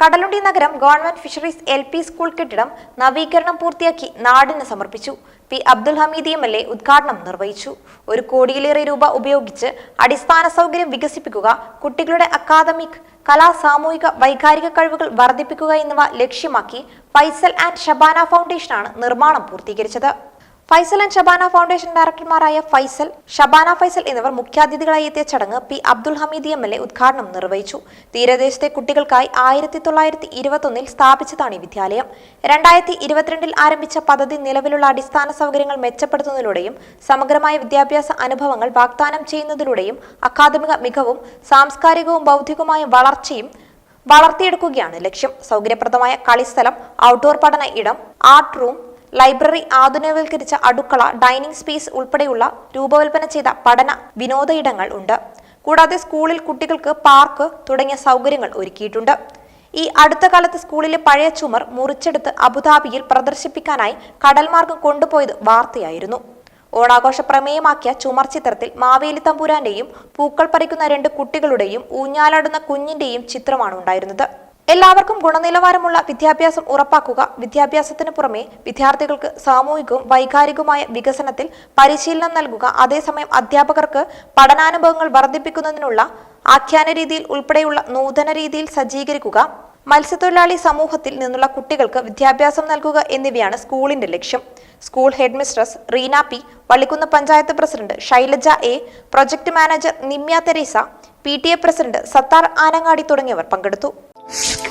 കടലുണ്ടി നഗരം government fisheries L P school കെട്ടിടം നവീകരണം പൂർത്തിയാക്കി നാടിന് സമർപ്പിച്ചു. P Abdul Hameed M L A ഉദ്ഘാടനം നിർവഹിച്ചു. ഒരു കോടിയിലേറെ രൂപ ഉപയോഗിച്ച് അടിസ്ഥാന സൗകര്യം വികസിപ്പിക്കുക കുട്ടികളുടെ അക്കാദമിക് കലാ സാമൂഹിക വൈകാരിക കഴിവുകൾ വർദ്ധിപ്പിക്കുക എന്നിവ ലക്ഷ്യമാക്കി ഫൈസൽ ആൻഡ് ഷബാന ഫൗണ്ടേഷനാണ് നിർമ്മാണം പൂർത്തീകരിച്ചത്. ഫൈസൽ ആൻഡ് ഷബാന ഫൗണ്ടേഷൻ ഡയറക്ടർമാരായ ഫൈസൽ ഷബാന ഫൈസൽ എന്നിവർ മുഖ്യാതിഥികളായി എത്തിയ ചടങ്ങ് P Abdul Hameed M L A ഉദ്ഘാടനം നിർവഹിച്ചു. തീരദേശത്തെ കുട്ടികൾക്കായി ആയിരത്തി തൊള്ളായിരത്തി ഇരുപത്തൊന്നിൽ സ്ഥാപിച്ചതാണ് ഈ വിദ്യാലയം. രണ്ടായിരത്തി ഇരുപത്തിരണ്ടിൽ ആരംഭിച്ച പദ്ധതി നിലവിലുള്ള അടിസ്ഥാന സൗകര്യങ്ങൾ മെച്ചപ്പെടുത്തുന്നതിലൂടെയും സമഗ്രമായ വിദ്യാഭ്യാസ അനുഭവങ്ങൾ വാഗ്ദാനം ചെയ്യുന്നതിലൂടെയും അക്കാദമിക മികവും സാംസ്കാരികവും ബൗദ്ധികവുമായ വളർച്ചയും വളർത്തിയെടുക്കുകയാണ് ലക്ഷ്യം. സൗകര്യപ്രദമായ കളിസ്ഥലം ഔട്ട്ഡോർ പഠന ഇടം ആർട്ട് റൂം ലൈബ്രറി ആധുനികവൽക്കരിച്ച അടുക്കള ഡൈനിങ് സ്പേസ് ഉൾപ്പെടെയുള്ള രൂപകൽപ്പന ചെയ്ത പഠന വിനോദ ഇടങ്ങൾ ഉണ്ട്. കൂടാതെ സ്കൂളിൽ കുട്ടികൾക്ക് പാർക്ക് തുടങ്ങിയ സൗകര്യങ്ങൾ ഒരുക്കിയിട്ടുണ്ട്. ഈ അടുത്ത കാലത്ത് സ്കൂളിലെ പഴയ ചുമർ മുറിച്ചെടുത്ത് അബുദാബിയിൽ പ്രദർശിപ്പിക്കാനായി കടൽമാർഗം കൊണ്ടുപോയത് വാർത്തയായിരുന്നു. ഓണാഘോഷ പ്രമേയമാക്കിയ ചുമർ ചിത്രത്തിൽ മാവേലി തമ്പുരാന്റെയും പൂക്കൾ പറിക്കുന്ന രണ്ട് കുട്ടികളുടെയും ഊഞ്ഞാലാടുന്ന കുഞ്ഞിന്റെയും ചിത്രമാണ് ഉണ്ടായിരുന്നത് എല്ലാവർക്കും ഗുണനിലവാരമുള്ള വിദ്യാഭ്യാസം ഉറപ്പാക്കുക. വിദ്യാഭ്യാസത്തിന് പുറമെ വിദ്യാർത്ഥികൾക്ക് സാമൂഹികവും വൈകാരികവുമായ വികസനത്തിൽ പരിശീലനം നൽകുക. അതേസമയം അധ്യാപകർക്ക് പഠനാനുഭവങ്ങൾ വർദ്ധിപ്പിക്കുന്നതിനുള്ള ആഖ്യാന രീതിയിൽ ഉൾപ്പെടെയുള്ള നൂതന രീതിയിൽ സജ്ജീകരിക്കുക. മത്സ്യത്തൊഴിലാളി സമൂഹത്തിൽ നിന്നുള്ള കുട്ടികൾക്ക് വിദ്യാഭ്യാസം നൽകുക എന്നിവയാണ് സ്കൂളിന്റെ ലക്ഷ്യം. School headmistress Reena P Vallikkunnu panchayat president Shailaja A project manager Nimya Teresa P president Sathar Anangadi തുടങ്ങിയവർ പങ്കെടുത്തു. you